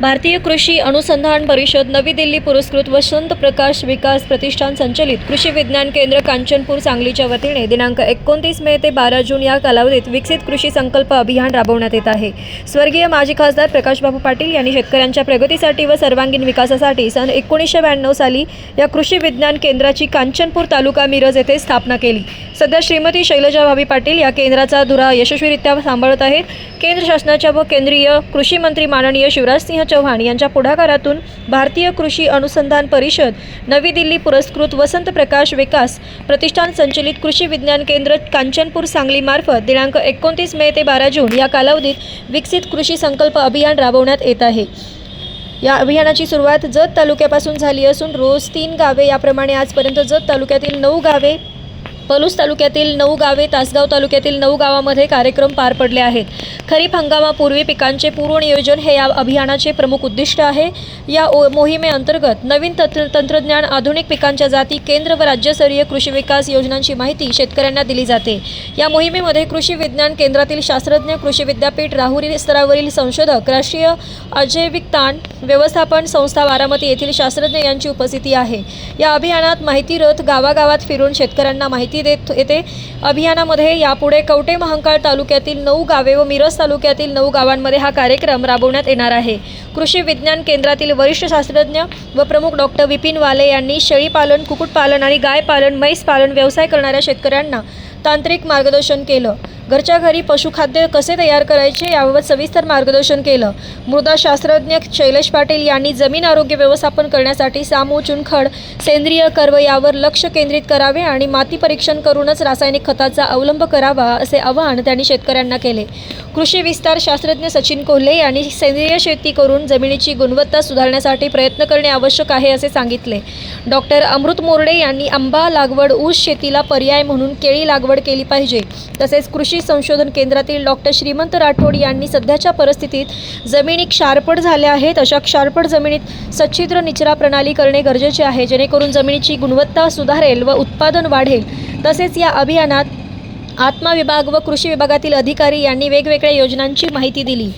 भारतीय कृषी अनुसंधान परिषद नवी दिल्ली पुरस्कृत वसंत प्रकाश विकास प्रतिष्ठान संचलित कृषी विज्ञान केंद्र कांचनपूर सांगलीच्या वतीने दिनांक एकोणतीस मे ते बारा जून या कालावधीत विकसित कृषी संकल्प अभियान राबवण्यात येत आहे. स्वर्गीय माजी खासदार प्रकाशबाबू पाटील यांनी शेतकऱ्यांच्या प्रगतीसाठी व सर्वांगीण विकासासाठी सन एकोणीसशे ब्याण्णव साली या कृषी विज्ञान केंद्राची कांचनपूर तालुका मिरज येथे स्थापना केली. सध्या श्रीमती शैलजा भाभी पाटील या केंद्राचा धुरा यशस्वीरित्या सांभाळत आहेत. केंद्र शासनाच्या व केंद्रीय कृषी मंत्री माननीय शिवराजसिंह चव्हाण यांच्या पुढाकारातून भारतीय कृषी अनुसंधान परिषद नवी दिल्ली पुरस्कृत वसंत प्रकाश विकास प्रतिष्ठान संचलित कृषी विज्ञान केंद्र कांचनपूर सांगलीमार्फत दिनांक एकोणतीस मे ते बारा जून या कालावधीत विकसित कृषी संकल्प अभियान राबवण्यात येत आहे. या अभियानाची सुरुवात जत तालुक्यापासून झाली असून रोज तीन गावे याप्रमाणे आजपर्यंत जत तालुक्यातील नऊ गावे पलूस तालुक्यातील नऊ गावे तासगाव तालुक्यातील नऊ गावामध्ये कार्यक्रम पार पडले आहेत. खरीप हंगामापूर्वी पिकांचे पूर्वनियोजन हे या अभियानाचे प्रमुख उद्दिष्ट आहे. या ओ मोहिमेअंतर्गत नवीन तंत्र तंत्रज्ञान आधुनिक पिकांच्या जाती केंद्र व राज्यस्तरीय कृषी विकास योजनांची माहिती शेतकऱ्यांना दिली जाते. या मोहिमेमध्ये कृषी विज्ञान केंद्रातील शास्त्रज्ञ कृषी विद्यापीठ राहुरी स्तरावरील संशोधक राष्ट्रीय अजैविक ताण व्यवस्थापन संस्था बारामती येथील शास्त्रज्ञ यांची उपस्थिती आहे. या अभियानात माहिती रथ गावागावात फिरून शेतकऱ्यांना माहिती देत येते. अभियानामध्ये यापुढे कवटे महांकाळ तालुक्यातील नऊ गावे व मिरज तालुक्यातील नऊ गावांमध्ये हा कार्यक्रम राबवण्यात येणार आहे. कृषी विज्ञान केंद्रातील वरिष्ठ शास्त्रज्ञ व प्रमुख डॉक्टर विपिन वाले यांनी शेळीपालन कुक्कुटपालन आणि गायपालन म्हैस पालन व्यवसाय करणाऱ्या शेतकऱ्यांना तांत्रिक मार्गदर्शन केलं. घरच्या घरी पशुखाद्य कसे तयार करायचे याबाबत सविस्तर मार्गदर्शन केलं. मृदा शास्त्रज्ञ शैलेश पाटील यांनी जमीन आरोग्य व्यवस्थापन करण्यासाठी सामू चुनखड सेंद्रिय कर्व यावर लक्ष केंद्रित करावे आणि माती परीक्षण करूनच रासायनिक खताचा अवलंब करावा असे आवाहन त्यांनी शेतकऱ्यांना केले. कृषी विस्तार शास्त्रज्ञ सचिन कोल्हे यांनी सेंद्रिय शेती करून जमिनीची गुणवत्ता सुधारण्यासाठी प्रयत्न करणे आवश्यक आहे असे सांगितले. डॉक्टर अमृत मोरडे यांनी आंबा लागवड ऊस शेतीला पर्याय म्हणून केळी लागवड केली पाहिजे. तसेच कृषी कृषी संशोधन केंद्रातील डॉक्टर श्रीमंत राठोड यांनी सध्याच्या परिस्थितीत जमिनी क्षारपड झाल्या आहेत. अशा क्षारपड जमिनीत सच्छिद्र निचरा प्रणाली करणे गरजेचे आहे. जेणेकरून जमिनीची गुणवत्ता सुधारेल व उत्पादन वाढेल. तसेच या अभियानात आत्मा विभाग व कृषी विभागातील अधिकारी यांनी वेगवेगळ्या योजनांची माहिती दिली.